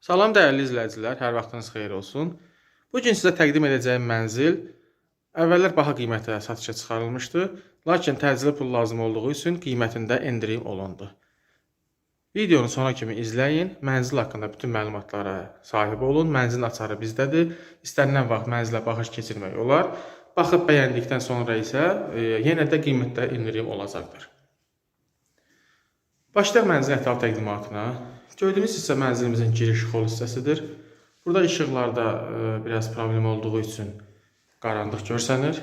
Salam dəyərli izləyicilər, hər vaxtınız xeyir olsun. Bu gün sizə təqdim edəcəyim mənzil əvvəllər baha qiymətə satışa çıxarılmışdı, lakin təcili pul lazım olduğu üçün qiymətində endirim olundu. Videonu sona kimi izləyin, mənzil haqqında bütün məlumatlara sahib olun. Mənzilin açarı bizdədir. İstənilən vaxt mənzilə baxış keçirmək olar. Baxıb bəyəndikdən sonra isə e, yenə də qiymətdə endirim olacaqdır. Başlayaq mənzilin ətraf təqdimatına. Gördüyünüz hissə mənzilimizin giriş xol hissəsidir. Burada işıqlarda e, biraz problem olduğu üçün qaranlıq görsənir.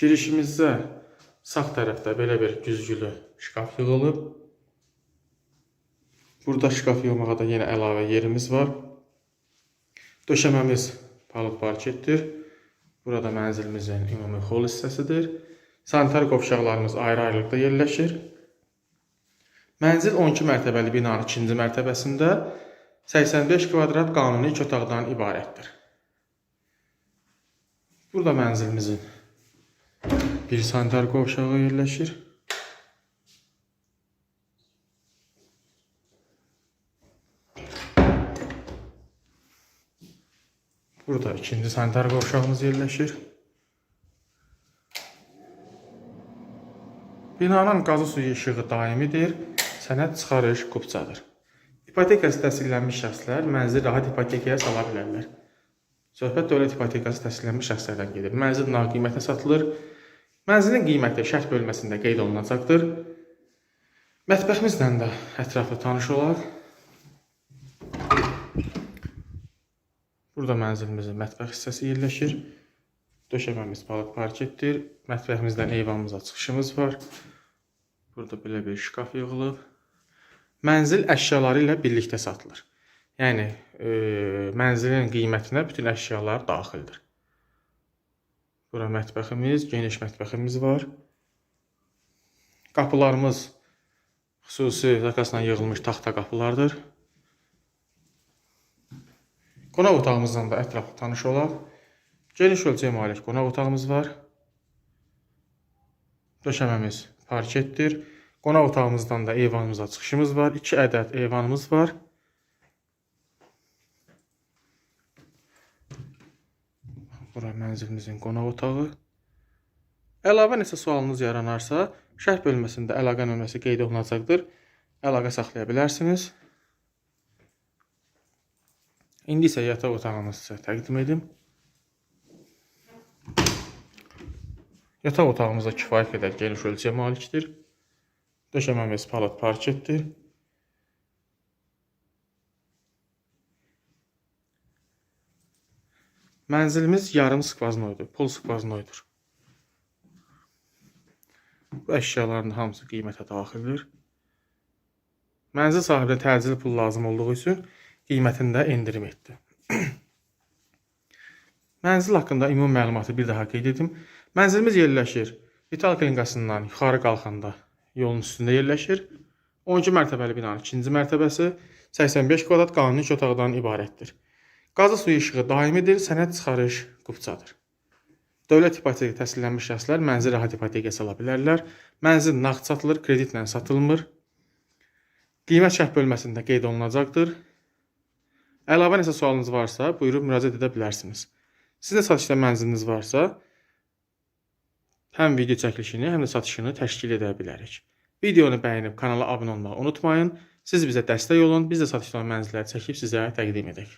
Girişimizdə sağ tərəfdə belə bir güzgülü şkaf yığılıb. Burada şkaf yığmağa da yenə əlavə yerimiz var. Döşəməmiz palıd parketdir. Burada mənzilimizin ümumi xol hissəsidir. Sanitar qovşaqlarımız ayrı-ayrılıqda yerləşir. Mənzil 12 mərtəbəli binanın ikinci mərtəbəsində 85 kvadrat qanuni iki otaqdan ibarətdir. Burada mənzilimizin bir sanitar qovşağı yerləşir. Burada ikinci sanitar qovşağımız yerləşir. Binanın qazı suyu işığı daimidir. Sənəd çıxarış qubcadır. İpotekası təsdiqlənmiş şəxslər mənzil rahat ipotekaya sala bilərlər. Söhbət dövlət ipotekası təsdiqlənmiş şəxslərdən gedir. Mənzil nağd qiymətə satılır. Mənzilin qiyməti şərt bölməsində qeyd olunacaqdır. Mətbəximizlə də ətraflı tanış olaq. Burada mənzilimizin mətbəx hissəsi yerləşir. Döşəməmiz palıq parketdir. Mətbəximizdən eyvanımıza çıxışımız var. Burada belə bir şkaf yığılıb. Mənzil əşyaları ilə birlikdə satılır. Yəni e, mənzilin qiymətinə bütün əşyalar daxildir. Bura mətbəximiz, geniş mətbəximiz var. Qapılarımız xüsusi zakazla yığılmış taxta qapılardır. Qonaq otağımızdan da ətraflı tanış olaq. Geniş ölçəyə malik qonaq otağımız var. Döşəməmiz parketdir. Qonaq otağımızdan da eyvanımıza çıxışımız var. 2 ədəd eyvanımız var. Bura mənzilimizin qonaq otağı. Əlavə nəsə sualınız yaranarsa, şərh bölməsində əlaqə nömrəsi qeyd olunacaqdır. Əlaqə saxlaya bilərsiniz. İndi isə yataq otağımızı sizə təqdim edim. Yataq otağımızda kifayət qədər geniş ölçüyə malikdir. Döşəməmiz palat parketdir. Mənzilimiz yarım skvaznoydur, pul skvaznoydur. Bu əşyaların hamısı qiymətə daxildir. Mənzil sahibinə təcili pul lazım olduğu üçün qiymətində endirim etdi. Mənzil haqqında ümumi məlumatı bir daha qeyd edim. Mənzilimiz yerləşir Vital klinikasından yuxarı qalxanda yolun üstündə yerləşir. 12 mərtəbəli binanın ikinci mərtəbəsi 85 kvadrat qanuni iş otaqdan ibarətdir. Qazı suyu işığı daimidir, sənəd çıxarış qubcadır. Dövlət ipoteki təsdiqlənmiş şəxslər mənzil rahat ipotekaya sala bilərlər. Mənzil nağd satılır, kreditlə satılmır. Qiymət şərh bölməsində qeyd olunacaqdır. Əlavə nəsə sualınız varsa, buyurub müraciət edə bilərsiniz. Sizin də satışda mənziliniz varsa, həm video çəkilişini, həm də satışını təşkil edə bilərik. Videonu bəyənib kanala abunə olmağı unutmayın. Siz bizə dəstək olun, biz də satışdan mənzilləri çəkib sizə təqdim edək.